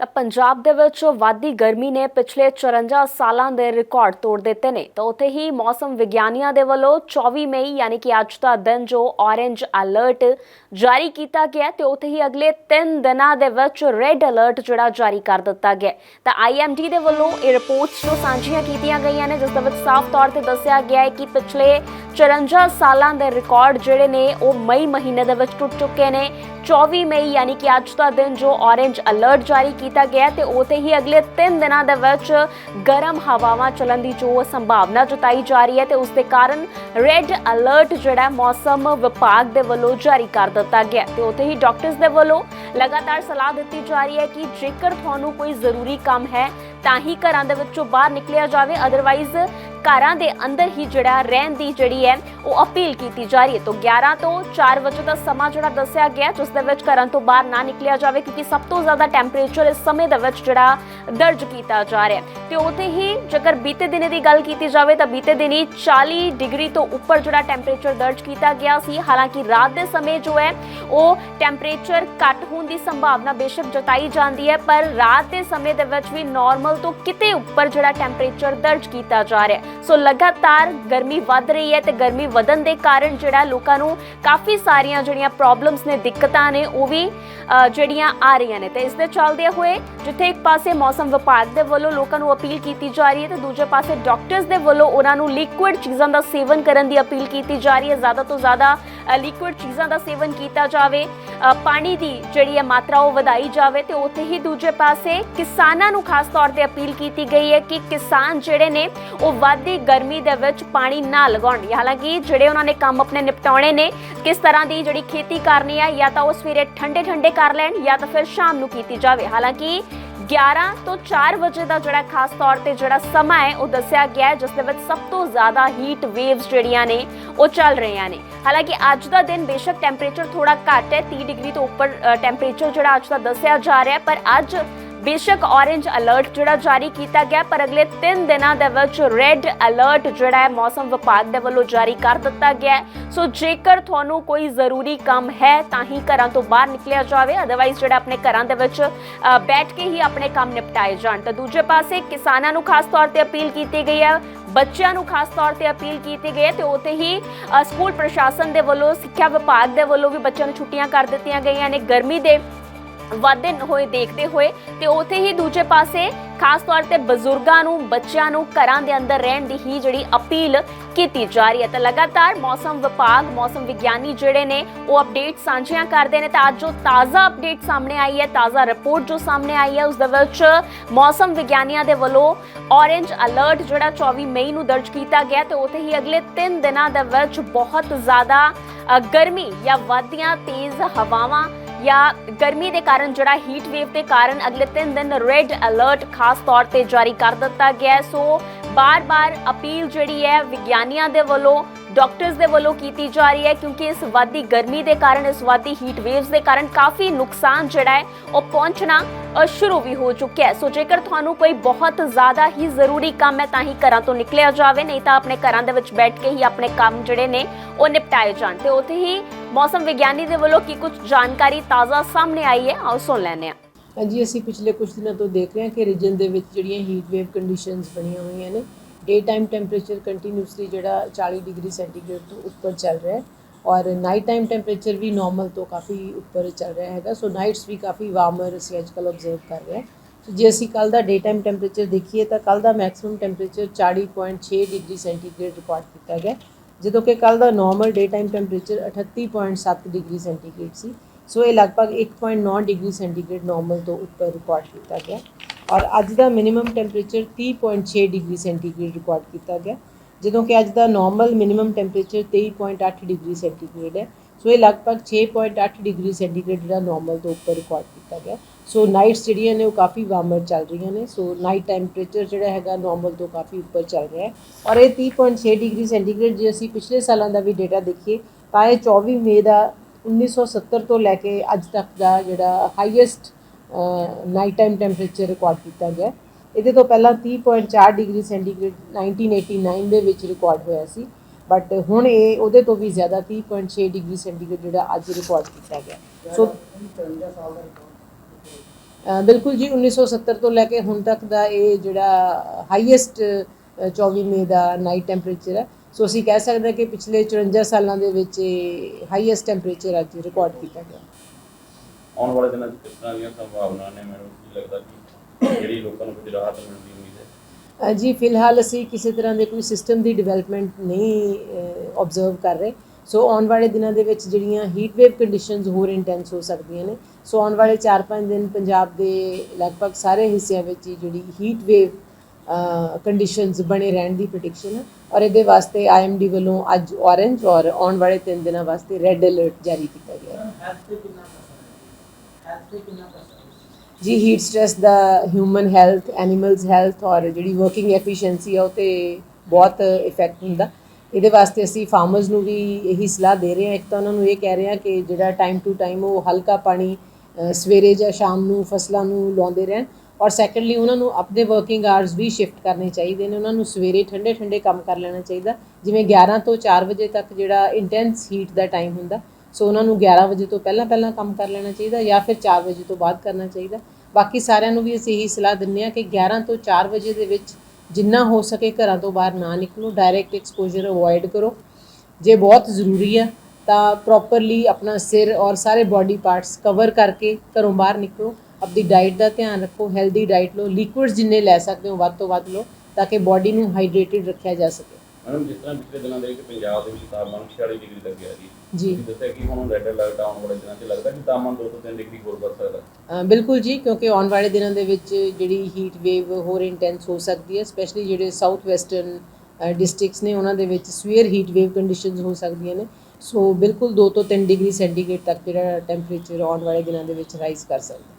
ਤਾਂ ਪੰਜਾਬ ਦੇ ਵਿੱਚ ਵਾਧੀ ਗਰਮੀ ਨੇ ਪਿਛਲੇ 54 ਸਾਲਾਂ ਦੇ ਰਿਕਾਰਡ ਤੋੜ ਦਿੱਤੇ ਨੇ ਤਾਂ ਉੱਥੇ ਹੀ ਮੌਸਮ ਵਿਗਿਆਨੀਆਂ ਦੇ ਵੱਲੋਂ 24 ਮਈ, ਯਾਨੀ ਕਿ ਅੱਜ ਦਾ ਦਿਨ, ਜੋ ਔਰੇਂਜ ਅਲਰਟ ਜਾਰੀ ਕੀਤਾ ਗਿਆ ਹੈ ਤੇ ਉੱਥੇ ਹੀ ਅਗਲੇ 3 ਦਿਨਾਂ ਦੇ ਵਿੱਚ ਰੈੱਡ ਅਲਰਟ ਜਿਹੜਾ ਜਾਰੀ ਕਰ ਦਿੱਤਾ ਗਿਆ ਹੈ। ਤਾਂ ਆਈਐਮਡੀ ਦੇ ਵੱਲੋਂ ਇਹ ਰਿਪੋਰਟਸ ਜੋ ਸਾਂਝੀਆਂ ਕੀਤੀਆਂ ਗਈਆਂ ਨੇ, ਜਿਸ ਦੇ ਵਿੱਚ ਸਾਫ਼ ਤੌਰ ਤੇ ਦੱਸਿਆ ਗਿਆ ਹੈ ਕਿ ਪਿਛਲੇ 54 ਸਾਲਾਂ ਦੇ ਰਿਕਾਰਡ ਜਿਹੜੇ ਨੇ, ਉਹ ਮਈ ਮਹੀਨੇ ਦੇ ਵਿੱਚ ਟੁੱਟ ਚੁੱਕੇ ਨੇ। 24 ਮਈ, ਯਾਨੀ ਕਿ ਅੱਜ ਦਾ ਦਿਨ ਜੋ ਔਰੇਂਜ ਅਲਰਟ ਜਾਰੀ ਕੀਤਾ ਗਿਆ ਹੈ ਤੇ ਉਤੇ ਹੀ ਅਗਲੇ 3 ਦਿਨਾਂ ਦੇ ਵਿੱਚ ਗਰਮ ਹਵਾਵਾਂ ਚੱਲਣ ਦੀ ਜੋ ਸੰਭਾਵਨਾ ਜਤਾਈ ਜਾ ਰਹੀ ਹੈ ਤੇ ਉਸ ਦੇ ਕਾਰਨ ਰੈੱਡ ਅਲਰਟ ਜਿਹੜਾ ਮੌਸਮ ਵਿਭਾਗ ਦੇ ਵੱਲੋਂ ਜਾਰੀ ਕਰ ਦਿੱਤਾ ਗਿਆ। ਹੈ ਤੇ ਉਤੇ ਹੀ ਡਾਕਟਰਸ ਦੇ ਵੱਲੋਂ ਲਗਾਤਾਰ ਸਲਾਹ ਦਿੱਤੀ ਜਾ ਰਹੀ ਹੈ ਕਿ ਜੇਕਰ ਤੁਹਾਨੂੰ ਕੋਈ ਜ਼ਰੂਰੀ ਕੰਮ ਹੈ, ਤਾਂ ਹੀ ਘਰਾਂ ਦੇ ਵਿੱਚੋਂ ਬਾਹਰ ਨਿਕਲਿਆ ਜਾਵੇ। ਅਦਰਵਾਈਜ਼ ਘਰਾਂ ਦੇ ਅੰਦਰ ਹੀ ਜਿਹੜਾ ਰਹਿਣ ਦੀ ਜਿਹੜੀ ਹੈ ਉਹ ਅਪੀਲ ਕੀਤੀ ਜਾ ਰਹੀ ਹੈ। ਤੋਂ 11 ਤੋਂ 4 ਵਜੇ ਦਾ ਸਮਾਂ ਜਿਹੜਾ ਦੱਸਿਆ ਗਿਆ ਹੈ, ਜਿਸ ਦੇ ਵਿੱਚ ਘਰਾਂ ਤੋਂ ਬਾਹਰ ਨਾ ਨਿਕਲਿਆ ਜਾਵੇ ਕਿਉਂਕਿ ਸਭ ਤੋਂ ਜ਼ਿਆਦਾ ਟੈਂਪਰੇਚਰ ਇਸ ਸਮੇਂ ਦੇ ਵਿੱਚ ਜਿਹੜਾ ਦਰਜ ਕੀਤਾ ਜਾ ਰਿਹਾ ਹੈ। ਤੇ ਉਤੇ ਹੀ ਜੇਕਰ ਬੀਤੇ ਦਿਨੇ ਦੀ ਗੱਲ ਕੀਤੀ ਜਾਵੇ ਤਾਂ ਬੀਤੇ ਦਿਨੀ 40 ਡਿਗਰੀ ਤੋਂ ਉੱਪਰ ਜਿਹੜਾ ਟੈਂਪਰੇਚਰ ਦਰਜ ਕੀਤਾ ਗਿਆ ਸੀ। ਹਾਲਾਂਕਿ ਰਾਤ ਦੇ ਸਮੇਂ ਜੋ ਹੈ ਉਹ ਟੈਂਪਰੇਚਰ ਘੱਟ ਹੋਣ ਦੀ ਸੰਭਾਵਨਾ ਬੇਸ਼ੱਕ ਜਤਾਈ ਜਾਂਦੀ ਹੈ ਪਰ ਰਾਤ ਦੇ ਸਮੇਂ ਦੇ ਵਿੱਚ ਵੀ ਨਾਰਮਲ ਤੋਂ ਕਿਤੇ ਉੱਪਰ ਜਿਹੜਾ ਟੈਂਪਰੇਚਰ ਦਰਜ ਕੀਤਾ ਜਾ ਰਿਹਾ ਸੋ ਲਗਾਤਾਰ ਗਰਮੀ ਵੱਧ ਰਹੀ ਹੈ ਤੇ ਗਰਮੀ ਵਧਣ ਦੇ ਕਾਰਨ ਜਿਹੜਾ ਲੋਕਾਂ ਨੂੰ ਕਾਫੀ ਸਾਰੀਆਂ ਜਿਹੜੀਆਂ ਪ੍ਰੋਬਲਮਸ ਨੇ, ਦਿੱਕਤਾਂ ਨੇ, ਉਹ ਵੀ ਜਿਹੜੀਆਂ ਆ ਰਹੀਆਂ ਨੇ। ਤੇ ਇਸ ਦੇ ਚੱਲਦੇ ਹੋਏ ਜਿੱਥੇ ਇੱਕ ਪਾਸੇ ਮੌਸਮ ਵਿਭਾਗ ਦੇ ਵੱਲੋਂ ਲੋਕਾਂ ਨੂੰ ਅਪੀਲ ਕੀਤੀ ਜਾ ਰਹੀ ਹੈ ਤੇ ਦੂਜੇ ਪਾਸੇ ਡਾਕਟਰਸ ਦੇ ਵੱਲੋਂ ਉਹਨਾਂ ਨੂੰ ਲਿਕੁਇਡ ਚੀਜ਼ਾਂ ਦਾ ਸੇਵਨ ਕਰਨ ਦੀ ਅਪੀਲ ਕੀਤੀ ਜਾ ਰਹੀ ਹੈ। ਜ਼ਿਆਦਾ ਤੋਂ ਜ਼ਿਆਦਾ ਲਿਕੁਇਡ ਚੀਜ਼ਾਂ ਦਾ ਸੇਵਨ ਕੀਤਾ ਜਾਵੇ ਪਾਣੀ ਦੀ ਜਿਹੜੀ ਹੈ ਮਾਤਰਾ ਉਹ ਵਧਾਈ ਜਾਵੇ ਤੇ ਉੱਥੇ ਹੀ ਦੂਜੇ ਪਾਸੇ ਕਿਸਾਨਾਂ ਨੂੰ ਖਾਸ ਤੌਰ ਤੇ ਅਪੀਲ ਕੀਤੀ ਗਈ ਹੈ ਕਿ ਕਿਸਾਨ ਜਿਹੜੇ ਨੇ, ਉਹ ਵਾਧੀ ਗਰਮੀ ਦੇ ਵਿੱਚ ਪਾਣੀ ਨਾ ਲਗਾਉਣ। ਹਾਲਾਂਕਿ ਜਿਹੜੇ ਉਹਨਾਂ ਨੇ ਕੰਮ ਆਪਣੇ ਨਿਪਟਾਉਣੇ ਨੇ, ਕਿਸ ਤਰ੍ਹਾਂ ਦੀ ਜਿਹੜੀ ਖੇਤੀ ਕਰਨੀ ਹੈ, ਜਾਂ ਤਾਂ ਉਹ ਸਵੇਰੇ ਠੰਡੇ ਠੰਡੇ ਕਰ ਲੈਣ, ਜਾਂ ਤਾਂ ਫਿਰ ਸ਼ਾਮ ਨੂੰ ਕੀਤੀ ਜਾਵੇ। ਹਾਲਾਂਕਿ 11 ਤੋਂ 4 ਵਜੇ ਦਾ ਜਿਹੜਾ ਖਾਸ ਤੌਰ ਤੇ ਜਿਹੜਾ ਸਮਾਂ ਹੈ, ਉਹ ਦੱਸਿਆ ਗਿਆ ਹੈ, ਜਿਸ ਦੇ ਵਿੱਚ ਸਭ ਤੋਂ ਜ਼ਿਆਦਾ ਹੀਟ ਵੇਵਸ ਜਿਹੜੀਆਂ ਨੇ, ਉਹ ਚੱਲ ਰਹੀਆਂ ਨੇ। ਹਾਲਾਂਕਿ ਅੱਜ ਦਾ ਦਿਨ ਬੇਸ਼ੱਕ ਟੈਂਪਰੇਚਰ ਥੋੜਾ ਘੱਟ ਹੈ 30 ਡਿਗਰੀ ਤੋਂ ਉੱਪਰ ਟੈਂਪਰੇਚਰ ਜਿਹੜਾ ਅੱਜ ਦਾ ਦੱਸਿਆ ਜਾ ਰਿਹਾ ਹੈ, ਪਰ ਅੱਜ ਬੇਸ਼ੱਕ ਔਰੇਂਜ ਅਲਰਟ ਜਿਹੜਾ ਜਾਰੀ ਕੀਤਾ ਗਿਆ, ਪਰ ਅਗਲੇ 3 ਦਿਨਾਂ ਦੇ ਵਿੱਚ ਰੈੱਡ ਅਲਰਟ ਜਿਹੜਾ ਹੈ ਮੌਸਮ ਵਿਭਾਗ ਦੇ ਵੱਲੋਂ ਜਾਰੀ ਕਰ ਦਿੱਤਾ ਗਿਆ ਹੈ। ਸੋ ਜੇਕਰ ਤੁਹਾਨੂੰ ਕੋਈ ਜ਼ਰੂਰੀ ਕੰਮ ਹੈ, ਤਾਂ ਹੀ ਘਰਾਂ ਤੋਂ ਬਾਹਰ ਨਿਕਲਿਆ ਜਾਵੇ। ਅਦਰਵਾਈਜ਼ ਜਿਹੜਾ ਆਪਣੇ ਘਰਾਂ ਦੇ ਵਿੱਚ ਬੈਠ ਕੇ ਹੀ ਆਪਣੇ ਕੰਮ ਨਿਪਟਾਏ ਜਾਣ। ਤਾਂ ਦੂਜੇ ਪਾਸੇ ਕਿਸਾਨਾਂ ਨੂੰ ਖਾਸ ਤੌਰ ਤੇ ਅਪੀਲ ਕੀਤੀ ਗਈ ਹੈ, ਬੱਚਿਆਂ ਨੂੰ ਖਾਸ ਤੌਰ ਤੇ ਅਪੀਲ ਕੀਤੀ ਗਈ ਹੈ ਤੇ ਉਤੇ ਹੀ ਸਕੂਲ ਪ੍ਰਸ਼ਾਸਨ ਦੇ ਵੱਲੋਂ, ਸਿੱਖਿਆ ਵਿਭਾਗ ਦੇ ਵੱਲੋਂ ਵੀ ਬੱਚਿਆਂ ਨੂੰ ਛੁੱਟੀਆਂ ਕਰ ਦਿੱਤੀਆਂ ਗਈਆਂ ਨੇ। ਗਰਮੀ ਦੇ ਵਾਧੇ ਹੋਏ, ਦੇਖਦੇ ਹੋਏ ਤੇ ਉਥੇ ਹੀ ਦੂਜੇ ਪਾਸੇ ਖਾਸ ਤੌਰ ਤੇ ਬਜ਼ੁਰਗਾਂ ਨੂੰ, ਬੱਚਿਆਂ ਨੂੰ ਘਰਾਂ ਦੇ ਅੰਦਰ ਰਹਿਣ ਦੀ ਹੀ ਜਿਹੜੀ ਅਪੀਲ ਕੀਤੀ ਜਾ ਰਹੀ ਹੈ। ਤਾਂ ਲਗਾਤਾਰ ਮੌਸਮ ਵਿਭਾਗ, ਮੌਸਮ ਵਿਗਿਆਨੀ ਜਿਹੜੇ ਨੇ, ਉਹ ਅਪਡੇਟ ਸਾਂਝੀਆਂ ਕਰਦੇ ਨੇ। ਤਾਂ ਅੱਜ ਜੋ ਤਾਜ਼ਾ ਅਪਡੇਟ ਸਾਹਮਣੇ ਆਈ ਹੈ, ਤਾਜ਼ਾ ਰਿਪੋਰਟ ਜੋ ਸਾਹਮਣੇ ਆਈ ਹੈ, ਉਸ ਦੇ ਵਿੱਚ ਮੌਸਮ ਵਿਗਿਆਨੀਆਂ ਦੇ ਵੱਲੋਂ ਔਰੇਂਜ ਅਲਰਟ ਜਿਹੜਾ 24 ਮਈ ਨੂੰ ਦਰਜ ਕੀਤਾ ਗਿਆ ਤੇ ਉਥੇ ਹੀ ਅਗਲੇ 3 ਦਿਨਾਂ ਦੇ ਵਿੱਚ ਬਹੁਤ ਜ਼ਿਆਦਾ ਗਰਮੀ ਜਾਂ ਵਧੀਆਂ ਤੇਜ਼ ਹਵਾਵਾਂ ਜਾਂ ਗਰਮੀ ਦੇ ਕਾਰਨ ਜਿਹੜਾ ਹੀਟ ਵੇਵ ਦੇ ਕਾਰਨ ਅਗਲੇ 3 ਦਿਨ ਰੈੱਡ ਅਲਰਟ ਖਾਸ ਤੌਰ ਤੇ ਜਾਰੀ ਕਰ ਦਿੱਤਾ ਗਿਆ ਹੈ। ਸੋ ਬਾਰ-ਬਾਰ ਅਪੀਲ ਜਿਹੜੀ ਹੈ ਵਿਗਿਆਨੀਆਂ ਦੇ ਵੱਲੋਂ, ਡਾਕਟਰਸ ਦੇ ਵੱਲੋਂ ਕੀਤੀ ਜਾ ਰਹੀ ਹੈ ਕਿਉਂਕਿ ਇਸ ਵਾਧੀ ਗਰਮੀ ਦੇ ਕਾਰਨ, ਇਸ ਵਾਧੀ ਹੀਟ ਵੇਵਸ ਦੇ ਕਾਰਨ ਕਾਫੀ ਨੁਕਸਾਨ ਜਿਹੜਾ ਹੈ ਉਹ ਪਹੁੰਚਣਾ ਸ਼ੁਰੂ ਵੀ ਹੋ ਚੁੱਕਿਆ ਹੈ। ਸੋ ਜੇਕਰ ਤੁਹਾਨੂੰ ਕੋਈ ਬਹੁਤ ਜ਼ਿਆਦਾ ਹੀ ਜ਼ਰੂਰੀ ਕੰਮ ਹੈ ਤਾਂ ਹੀ ਘਰਾਂ ਤੋਂ ਨਿਕਲਿਆ ਜਾਵੇ, ਨਹੀਂ ਤਾਂ ਆਪਣੇ ਘਰਾਂ ਦੇ ਵਿੱਚ ਬੈਠ ਕੇ ਹੀ ਆਪਣੇ ਕੰਮ ਜਿਹੜੇ ਨੇ ਉਹ ਨਿਪਟਾਏ ਜਾਣ। ਤੇ ਉੱਥੇ ਹੀ ਮੌਸਮ ਵਿਗਿਆਨੀ ਦੇ ਵੱਲੋਂ ਕੀ ਕੁਝ ਜਾਣਕਾਰੀ ਤਾਜ਼ਾ ਸਾਹਮਣੇ ਆਈ ਹੈ, ਆਓ ਸੁਣ ਲੈਂਦੇ ਹਾਂ। ਹਾਂਜੀ ਅਸੀਂ ਪਿਛਲੇ ਕੁਝ ਦਿਨਾਂ ਤੋਂ ਦੇਖ ਰਹੇ ਹਾਂ ਕਿ ਰੀਜਨ ਦੇ ਵਿੱਚ ਜਿਹੜੀਆਂ ਹੀਟ ਵੇਵ ਕੰਡੀਸ਼ਨਸ ਬਣੀਆਂ ਹੋਈਆਂ ਨੇ ਡੇ ਟਾਈਮ ਟੈਂਪਰੇਚਰ ਕੰਟੀਨਿਊਸਲੀ ਜਿਹੜਾ 40 ਡਿਗਰੀ ਸੈਂਟੀਗ੍ਰੇਡ ਤੋਂ ਉੱਪਰ ਚੱਲ ਰਿਹਾ ਹੈ ਔਰ ਨਾਈਟ ਟਾਈਮ ਟੈਂਪਰੇਚਰ ਵੀ ਨਾਰਮਲ ਤੋਂ ਕਾਫੀ ਉੱਪਰ ਚੱਲ ਰਿਹਾ ਹੈਗਾ ਸੋ ਨਾਈਟਸ ਵੀ ਕਾਫੀ ਵਾਰਮਰ ਅਸੀਂ ਅੱਜਕੱਲ ਆਬਜ਼ਰਵ ਕਰ ਰਹੇ ਹਾਂ। ਸੋ ਜੇ ਅਸੀਂ ਕੱਲ ਦਾ ਡੇ ਟਾਈਮ ਟੈਂਪਰੇਚਰ ਦੇਖੀਏ ਤਾਂ ਕੱਲ ਦਾ maximum temperature 40.6 degree centigrade record ਕੀਤਾ ਗਿਆ, ਜਦੋਂ ਕਿ ਕੱਲ ਦਾ normal day time temperature 38.7 degree centigrade ਸੀ। ਸੋ ਇਹ ਲਗਭਗ 1.9 ਡਿਗਰੀ ਸੈਂਟੀਗ੍ਰੇਡ ਨਾਰਮਲ ਤੋਂ ਉੱਪਰ ਰਿਕਾਰਡ ਕੀਤਾ ਗਿਆ। ਔਰ ਅੱਜ ਦਾ minimum temperature 30.6 degree centigrade record ਕੀਤਾ ਗਿਆ। ਜਦੋਂ ਕਿ ਅੱਜ ਦਾ normal minimum temperature 23.8 degree centigrade ਹੈ। ਸੋ ਇਹ ਲਗਭਗ 6.8 ਡਿਗਰੀ ਸੈਂਟੀਗ੍ਰੇਡ ਜਿਹੜਾ ਨਾਰਮਲ ਤੋਂ ਉੱਪਰ ਰਿਕਾਰਡ ਕੀਤਾ ਗਿਆ। ਸੋ ਨਾਈਟਸ ਜਿਹੜੀਆਂ ਨੇ ਉਹ ਕਾਫੀ ਵਾਰਮਰ ਚੱਲ ਰਹੀਆਂ ਨੇ। ਸੋ ਨਾਈਟ ਟੈਂਪਰੇਚਰ ਜਿਹੜਾ ਹੈਗਾ ਨਾਰਮਲ ਤੋਂ ਕਾਫੀ ਉੱਪਰ ਚੱਲ ਰਿਹਾ ਹੈ। ਔਰ ਇਹ 30.6 ਡਿਗਰੀ ਸੈਂਟੀਗ੍ਰੇਡ ਜੇ ਅਸੀਂ ਪਿਛਲੇ ਸਾਲਾਂ ਦਾ ਵੀ ਡਾਟਾ ਦੇਖੀਏ, ਤਾਂ ਇਹ 24 ਮਈ ਦਾ 1970 ਤੋਂ ਲੈ ਕੇ ਅੱਜ ਤੱਕ ਦਾ ਜਿਹੜਾ highest night time temperature record ਕੀਤਾ ਗਿਆ ਇਹਦੇ ਤੋਂ ਪਹਿਲਾਂ 30.4 ਡਿਗਰੀ ਸੈਂਟੀਗ੍ਰੇਡ 1989 ਦੇ ਵਿੱਚ ਰਿਕਾਰਡ ਹੋਇਆ ਸੀ। ਬਟ ਹੁਣ ਇਹ ਉਹਦੇ ਤੋਂ ਵੀ ਜ਼ਿਆਦਾ 30.6 ਡਿਗਰੀ ਸੈਂਟੀਗ੍ਰੇਡ ਜਿਹੜਾ ਅੱਜ ਰਿਕਾਰਡ ਕੀਤਾ ਗਿਆ ਸੋ ਬਿਲਕੁਲ ਜੀ 1970 ਤੋਂ ਲੈ ਕੇ ਹੁਣ ਤੱਕ ਦਾ ਇਹ ਜਿਹੜਾ ਹਾਈਐਸਟ 24 ਮਈ ਦਾ ਨਾਈਟ ਟੈਂਪਰੇਚਰ ਹੈ। ਸੋ ਅਸੀਂ ਕਹਿ ਸਕਦੇ ਹਾਂ ਕਿ ਪਿਛਲੇ 54 ਸਾਲਾਂ ਦੇ ਵਿੱਚ ਇਹ ਹਾਈਐਸਟ ਟੈਂਪਰੇਚਰ ਅੱਜ ਰਿਕਾਰਡ ਕੀਤਾ ਗਿਆ। ਆਉਣ ਵਾਲੇ ਦਿਨਾਂ 'ਚ ਕਿਸ ਤਰ੍ਹਾਂ ਦੀਆਂ ਸੰਭਾਵਨਾਵਾਂ ਨੇ? ਮੈਨੂੰ ਕੀ ਲੱਗਦਾ ਕਿ ਜਿਹੜੀ ਲੋਕਾਂ ਨੂੰ ਕੁਝ ਰਾਹਤ ਮਿਲਣ ਦੀ ਉਮੀਦ ਹੈ? ਜੀ ਫਿਲਹਾਲ ਅਸੀਂ ਕਿਸੇ ਤਰ੍ਹਾਂ ਦੇ ਕੋਈ ਸਿਸਟਮ ਦੀ ਡਿਵੈਲਪਮੈਂਟ ਨਹੀਂ ਆਬਜ਼ਰਵ ਕਰ ਰਹੇ। ਸੋ ਆਉਣ ਵਾਲੇ ਦਿਨਾਂ ਦੇ ਵਿੱਚ ਜਿਹੜੀਆਂ ਹੀਟ ਵੇਵ ਕੰਡੀਸ਼ਨਸ ਹੋਰ ਇੰਟੈਂਸ ਹੋ ਸਕਦੀਆਂ ਨੇ। ਸੋ ਆਉਣ ਵਾਲੇ 4-5 ਦਿਨ ਪੰਜਾਬ ਦੇ ਲਗਭਗ ਸਾਰੇ ਹਿੱਸਿਆਂ ਵਿੱਚ ਜਿਹੜੀ ਹੀਟ ਵੇਵ ਕੰਡੀਸ਼ਨਸ ਬਣੇ ਰਹਿਣ ਦੀ ਪ੍ਰੈਡਿਕਸ਼ਨ ਹੈ ਔਰ ਇਹਦੇ ਵਾਸਤੇ ਆਈਐਮਡੀ ਵੱਲੋਂ ਅੱਜ ਔਰੇਂਜ ਔਰ ਆਉਣ ਵਾਲੇ 3 ਦਿਨਾਂ ਵਾਸਤੇ ਰੈੱਡ ਅਲਰਟ ਜਾਰੀ ਕੀਤਾ ਗਿਆ ਜੀ ਹੀਟ ਸਟ੍ਰੈਸ ਦਾ ਹਿਊਮਨ ਹੈਲਥ ਐਨੀਮਲਸ ਹੈਲਥ ਔਰ ਜਿਹੜੀ ਵਰਕਿੰਗ ਐਫੀਸ਼ੀਐਂਸੀ ਆ ਉਹ ਤੇ ਬਹੁਤ ਇਫੈਕਟ ਹੁੰਦਾ। ਇਹਦੇ ਵਾਸਤੇ ਅਸੀਂ ਫਾਰਮਰਸ ਨੂੰ ਵੀ ਇਹੀ ਸਲਾਹ ਦੇ ਰਹੇ ਹਾਂ। ਇੱਕ ਤਾਂ ਉਹਨਾਂ ਨੂੰ ਇਹ ਕਹਿ ਰਹੇ ਹਾਂ ਕਿ ਜਿਹੜਾ ਟਾਈਮ ਟੂ ਟਾਈਮ ਉਹ ਹਲਕਾ ਪਾਣੀ ਸਵੇਰੇ ਜਾਂ ਸ਼ਾਮ ਨੂੰ ਫਸਲਾਂ ਨੂੰ ਲਾਉਂਦੇ ਰਹਿਣ। ਔਰ ਸੈਕੰਡਲੀ ਉਹਨਾਂ ਨੂੰ ਆਪਣੇ ਵਰਕਿੰਗ ਆਵਰਸ ਵੀ ਸ਼ਿਫਟ ਕਰਨੇ ਚਾਹੀਦੇ ਨੇ, ਉਹਨਾਂ ਨੂੰ ਸਵੇਰੇ ਠੰਡੇ ਠੰਡੇ ਕੰਮ ਕਰ ਲੈਣਾ ਚਾਹੀਦਾ, ਜਿਵੇਂ 11 ਤੋਂ 4 ਵਜੇ ਤੱਕ ਜਿਹੜਾ ਇੰਟੈਂਸ ਹੀਟ ਦਾ ਟਾਈਮ ਹੁੰਦਾ, ਸੋ ਉਹਨਾਂ ਨੂੰ 11 ਵਜੇ ਤੋਂ ਪਹਿਲਾਂ ਪਹਿਲਾਂ ਕੰਮ ਕਰ ਲੈਣਾ ਚਾਹੀਦਾ ਜਾਂ ਫਿਰ 4 ਵਜੇ ਤੋਂ ਬਾਅਦ ਕਰਨਾ ਚਾਹੀਦਾ। ਬਾਕੀ ਸਾਰਿਆਂ ਨੂੰ ਵੀ ਅਸੀਂ ਇਹੀ ਸਲਾਹ ਦਿੰਦੇ ਹਾਂ ਕਿ 11 ਤੋਂ 4 ਵਜੇ ਦੇ ਵਿੱਚ ਜਿੰਨਾ ਹੋ ਸਕੇ ਘਰਾਂ ਤੋਂ ਬਾਹਰ ਨਾ ਨਿਕਲੋ ਡਾਇਰੈਕਟ ਐਕਸਪੋਜ਼ਰ ਅਵੋਇਡ ਕਰੋ। ਜੇ ਬਹੁਤ ਜ਼ਰੂਰੀ ਆ, ਤਾਂ ਪ੍ਰੋਪਰਲੀ ਆਪਣਾ ਸਿਰ ਔਰ ਸਾਰੇ ਬਾਡੀ ਪਾਰਟਸ ਕਵਰ ਕਰਕੇ ਘਰੋਂ ਬਾਹਰ ਨਿਕਲੋ। ਆਪਣੀ ਡਾਈਟ ਦਾ ਧਿਆਨ ਰੱਖੋ ਹੈਲਦੀ ਡਾਈਟ ਲਓ ਲਿਕੁਇਡਸ ਜਿੰਨੇ ਲੈ ਸਕਦੇ ਹੋ ਵੱਧ ਤੋਂ ਵੱਧ ਲਓ ਤਾਂ ਕਿ ਬਾਡੀ ਨੂੰ ਹਾਈਡਰੇਟਡ ਰੱਖਿਆ ਜਾ ਸਕੇ। ਮੈਡਮ ਜਿਸ ਤਰ੍ਹਾਂ ਪਿਛਲੇ ਦਿਨਾਂ ਦੇ ਵਿੱਚ ਪੰਜਾਬ ਦੇ ਵਿੱਚ ਤਾਪਮਾਨ 46 ਡਿਗਰੀ ਤੱਕ ਗਿਆ ਜੀ। ਜੀ। ਦੱਸਿਆ ਕਿ ਹੁਣ ਰੈੱਡ ਅਲਰਟ ਆਉਣ ਵਾਲੇ ਦਿਨਾਂ 'ਚ ਲੱਗਦਾ ਕਿ ਤਾਪਮਾਨ 2 ਤੋਂ 3 ਡਿਗਰੀ ਹੋਰ ਵੱਧ ਸਕਦਾ ਬਿਲਕੁਲ ਜੀ ਕਿਉਂਕਿ ਆਉਣ ਵਾਲੇ ਦਿਨਾਂ ਦੇ ਵਿੱਚ ਜਿਹੜੀ ਹੀਟ ਵੇਵ ਹੋਰ ਇੰਟੈਂਸ ਹੋ ਸਕਦੀ ਹੈ ਸਪੈਸ਼ਲੀ ਜਿਹੜੇ ਸਾਊਥ ਵੈਸਟਰਨ ਡਿਸਟ੍ਰਿਕਟਸ ਨੇ ਉਹਨਾਂ ਦੇ ਵਿੱਚ ਸਵੀਅਰ ਹੀਟ ਵੇਵ ਕੰਡੀਸ਼ਨਸ ਹੋ ਸਕਦੀਆਂ ਨੇ। ਸੋ ਬਿਲਕੁਲ 2 ਤੋਂ 3 ਡਿਗਰੀ ਸੈਂਟੀਗ੍ਰੇਡ ਤੱਕ ਜਿਹੜਾ ਟੈਂਪਰੇਚਰ ਆਉਣ ਵਾਲੇ ਦਿਨਾਂ ਦੇ ਵਿੱਚ ਰਾਈਜ਼ ਕਰ ਸਕਦਾ